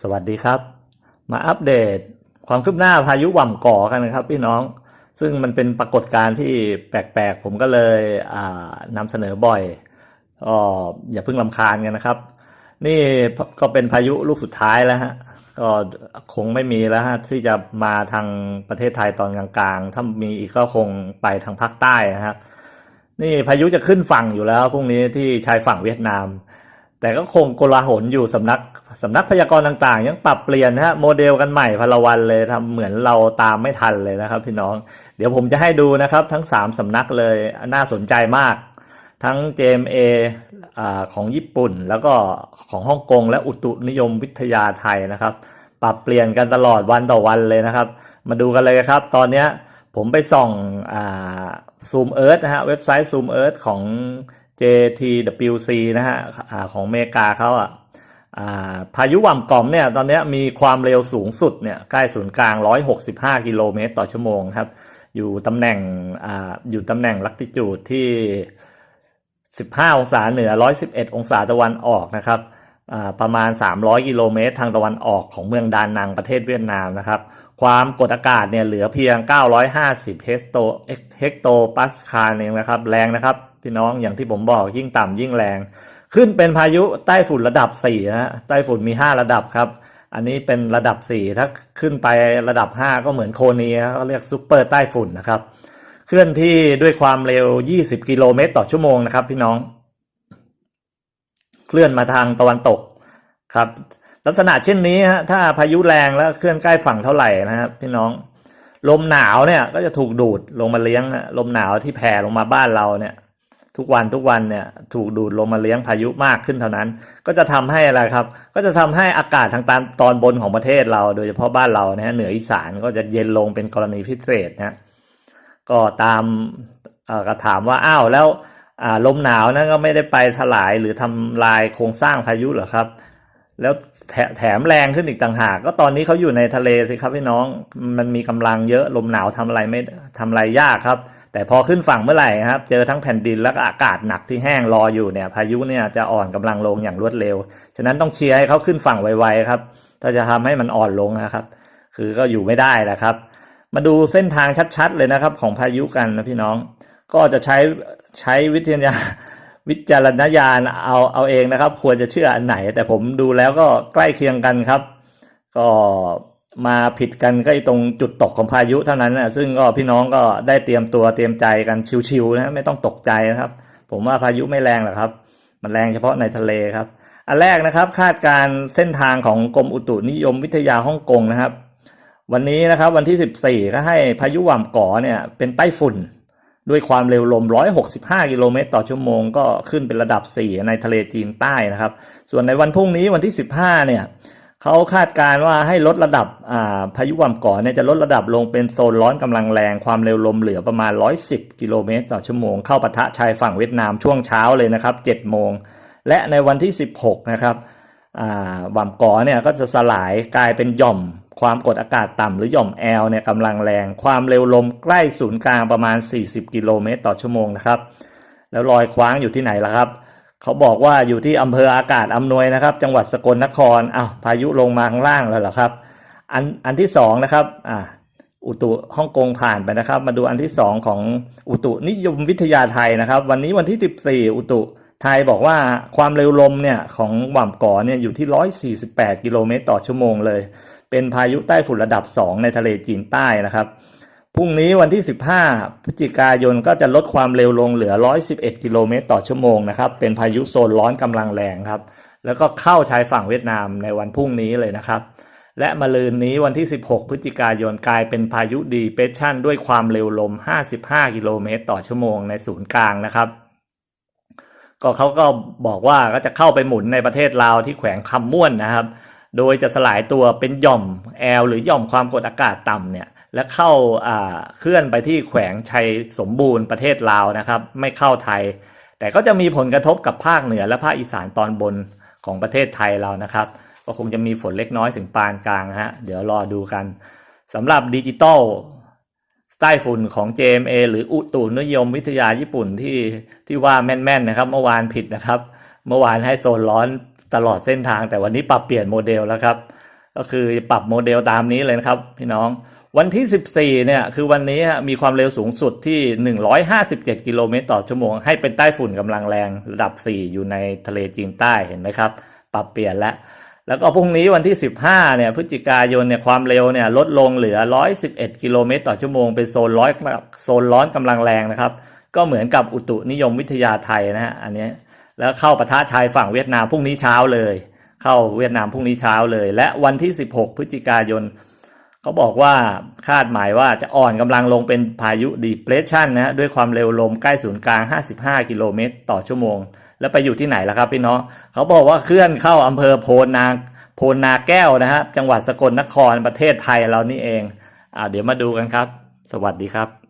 สวัสดีครับ มาอัปเดตความคืบหน้าพายุหว่ำก่อกันนะครับพี่น้อง ซึ่งมันเป็นปรากฏการณ์ที่แปลกๆ ผมก็เลยนำเสนอบ่อยก็อย่าเพิ่งลำคาญกันนะครับ นี่ก็เป็นพายุลูกสุดท้ายแล้วฮะก็คงไม่มีแล้วฮะที่จะมาทางประเทศไทยตอนกลางๆ ถ้ามีอีกก็คงไปทางภาคใต้นะครับ นี่พายุจะขึ้นฝั่งอยู่แล้วพรุ่งนี้ที่ชายฝั่งเวียดนาม แต่ก็คงโกลาหลอยู่สำนักสำนักพยากรณ์ต่างๆ ยังปรับเปลี่ยนฮะโมเดลกันใหม่พลวันเลยทำเหมือนเราตามไม่ทันเลยนะครับ พี่น้อง เดี๋ยวผมจะให้ดูนะครับ ทั้ง 3สำนักเลยน่าสนใจมาก ทั้ง JMA อาของญี่ปุ่น แล้วก็ของฮ่องกงและอุตุนิยมวิทยาไทยนะครับ ปรับเปลี่ยนกันตลอดวันต่อวันเลยนะครับ มาดูกันเลยครับ ตอนนี้ผมไปส่องอ่า Zoom Earth นะฮะเว็บไซต์ Zoom Earth ของ JTWC นะฮะของอเมริกาเขาอะพายุหว่ำกล่อมเนี่ยตอนนี้มีความเร็วสูงสุดเนี่ยใกล้ศูนย์กลาง 165 กิโลเมตรต่อชั่วโมงครับ อยู่ตำแหน่งออยู่ตำแหน่งลักติจูดที่ 15 องศาเหนือ 111 องศาตะวันออกนะครับประมาณ 300 กิโลเมตร ทางตะวันออกของเมืองดานังประเทศเวียดนามนะครับ ความกดอากาศเนี่ยเหลือเพียง 950 เฮกโตเฮกโตปัสคาลเองนะครับ แรงนะครับ พี่น้องอย่างที่ผมบอกยิ่งต่ำยิ่งแรง ขึ้นเป็นพายุใต้ฝุ่นระดับ4นะฮะใต้ฝุ่นมี 5 ระดับครับ อันนี้เป็นระดับ 4 ถ้าขึ้นไประดับ 5 ก็เหมือนโคเนียเขาเรียกซูเปอร์ใต้ฝุ่นนะครับ เคลื่อนที่ด้วยความเร็ว 20 กิโลเมตรต่อชั่วโมงนะครับ พี่น้อง เคลื่อนมาทางตะวันตกครับ ลักษณะเช่นนี้ฮะถ้าพายุแรงแล้วเคลื่อนใกล้ฝั่งเท่าไหร่นะครับพี่น้องลมหนาวเนี่ยก็จะถูกดูดลงมาเลี้ยงลมหนาวที่แผ่ลงมาบ้านเราเนี่ย ทุกวันทุกวันเนี่ยถูกดูดลงมาเลี้ยงพายุมากขึ้นเท่านั้น ก็จะทำให้อะไรครับ ก็จะทำให้อากาศทางตอนตอนบนของประเทศเรา โดยเฉพาะบ้านเรานะฮะเหนืออีสานก็จะเย็นลงเป็นกรณีพิเศษนะก็ตามเอ่อก็ถามว่าอ้าวแล้วลมหนาวนั้นก็ไม่ได้ไปถลายหรือทำลายโครงสร้างพายุเหรอครับ แล้วแถแถมแรงขึ้นอีกต่างหาก ก็ตอนนี้เขาอยู่ในทะเลสิครับพี่น้องมันมีกำลังเยอะลมหนาวทำอะไรไม่ทำอะไรยากครับ แต่พอขึ้นฝั่งเมื่อไหร่ครับ เจอทั้งแผ่นดินแล้วก็อากาศหนักที่แห้งรออยู่เนี่ย พายุเนี่ยจะอ่อนกำลังลงอย่างรวดเร็ว ฉะนั้นต้องเชียร์ให้เขาขึ้นฝั่งไวๆครับ ถ้าจะทำให้มันอ่อนลงนะครับ คือก็อยู่ไม่ได้แหละครับ มาดูเส้นทางชัดๆเลยนะครับ ของพายุกันนะพี่น้อง ก็จะใช้ใช้วิทยา วิจารณญาณเอาเอาเองนะครับ ควรจะเชื่ออันไหน แต่ผมดูแล้วก็ใกล้เคียงกันครับ ก็มาผิดกันก็ไอ้ตรงจุดตกของพายุเท่านั้นนะซึ่งก็พี่น้องก็ได้เตรียมตัวเตรียมใจกันชิวๆนะไม่ต้องตกใจนะครับ ผมว่าพายุไม่แรงหรอกครับ มันแรงเฉพาะในทะเลครับ อันแรกนะครับ คาดการเส้นทางของกรมอุตุนิยมวิทยาฮ่องกงนะครับ วันนี้นะครับวันที่ 14 ก็ให้พายุหว่ำก่อเนี่ยเป็นไต้ฝุ่น ด้วยความเร็วลม 165 กิโลเมตรต่อชั่วโมงก็ขึ้นเป็นระดับ 4 ในทะเลจีนใต้นะครับ ส่วนในวันพรุ่งนี้วันที่ 15 เนี่ยเขาคาดการณ์ว่าให้ลดระดับาพายุหว่ำก่อเนี่ยจะลดระดับลงเป็นโซนร้อนกำลังแรงความเร็วลมเหลือประมาณ 110 กิโลเมตรต่อชั่วโมง เข้าปะทะชายฝั่งเวียดนามช่วงเช้าเลยนะครับ7โมง และในวันที่ 16 นะครับว่ำก่อเนี่ยก็จะสลายกลายเป็นหย่อม ความกดอากาศต่ำหรือหย่อมแอลเนี่ยกำลังแรง ความเร็วลมใกล้ศูนย์กลางประมาณ 40 กิโลเมตรต่อชั่วโมงนะครับ แล้วลอยคว้างอยู่ที่ไหนล่ะครับ เขาบอกว่าอยู่ที่อำเภออากาศอำนวยนะครับ จังหวัดสกลนครอ้าวพายุลงมาข้างล่างแล้วเหรอครับ อันอันที่สองนะครับอ่าอุตุฮ่องกงผ่านไปนะครับ มาดูอันที่สองของอุตุนิยมวิทยาไทยนะครับ วันนี้วันที่ 14 อุตุ ไทยบอกว่าความเร็วลมเนี่ยของหว่ำก่อเนี่ยอยู่ที่ 148 กิโลเมตรต่อชั่วโมงเลย เป็นพายุใต้ฝุ่นระดับ 2 ในทะเลจีนใต้นะครับ พรุ่งนี้วันที่ 15 พฤศจิกายนก็จะลดความเร็วลงเหลือ 111 กิโลเมตรต่อชั่วโมงนะครับ เป็นพายุโซนร้อนกำลังแรงครับ แล้วก็เข้าชายฝั่งเวียดนามในวันพรุ่งนี้เลยนะครับ และมะรืนนี้วันที่ 16 พฤศจิกายนกลายเป็นพายุดีเปรสชั่นด้วยความเร็วลม 55 กิโลเมตรต่อชั่วโมงในศูนย์กลางนะครับ ก็เขาก็บอกว่าก็จะเข้าไปหมุนในประเทศลาวที่แขวงคำม่วนนะครับ โดยจะสลายตัวเป็นหย่อมแอลหรือหย่อมความกดอากาศต่ำเนี่ยและเข้าเคลื่อนไปที่แขวงชัยสมบูรณ์ประเทศลาวนะครับ ไม่เข้าไทย แต่ก็จะมีผลกระทบกับภาคเหนือและภาคอีสานตอนบนของประเทศไทยเรานะครับ ก็คงจะมีฝนเล็กน้อยถึงปานกลางฮะเดี๋ยวรอดูกันสำหรับดิจิตอล ต้ฝุ่นของ JMA หรืออุตุนิยมวิทยาญี่ปุ่นที่ที่ว่าแม่นๆนะครับ เมื่อวานผิดนะครับ เมื่อวานให้โซนร้อนตลอดเส้นทาง แต่วันนี้ปรับเปลี่ยนโมเดลแล้วครับ ก็คือปรับโมเดลตามนี้เลยนะครับ พี่น้องวันที่ 14 เนี่ย คือวันนี้มีความเร็วสูงสุดที่ 157 กิโลเมตรต่อชั่วโมง ให้เป็นใต้ฝุ่นกำลังแรง ระดับ 4 อยู่ในทะเลจีนใต้เห็นไหมครับ ปรับเปลี่ยนแล้ว แล้วก็พรุ่งนี้วันที่ 15เนี่ยพฤศจิกายนเนี่ยความเร็วเนี่ยลดลงเหลือ 111 กิโลเมตรต่อชั่วโมงเป็นโซนร้อยโซนร้อนกำลังแรงนะครับ ก็เหมือนกับอุตุนิยมวิทยาไทยนะฮะอันนี้แล้วเข้าปะทะชายฝั่งเวียดนามพรุ่งนี้เช้าเลย เข้าเวียดนามพรุ่งนี้เช้าเลย และวันที่ 16 พฤศจิกายน เขาบอกว่าคาดหมายว่าจะอ่อนกำลังลงเป็นพายุดีเพรสชันนะฮะด้วยความเร็วลมใกล้ศูนย์กลาง 55 กิโลเมตรต่อชั่วโมง แล้วไปอยู่ที่ไหนล่ะครับพี่น้องเขาบอกว่าเคลื่อนเข้าอำเภอโพนาโพนาแก้วนะฮะจังหวัดสกลนครประเทศไทยเรานี่เองอ่าเดี๋ยวมาดูกันครับ สวัสดีครับ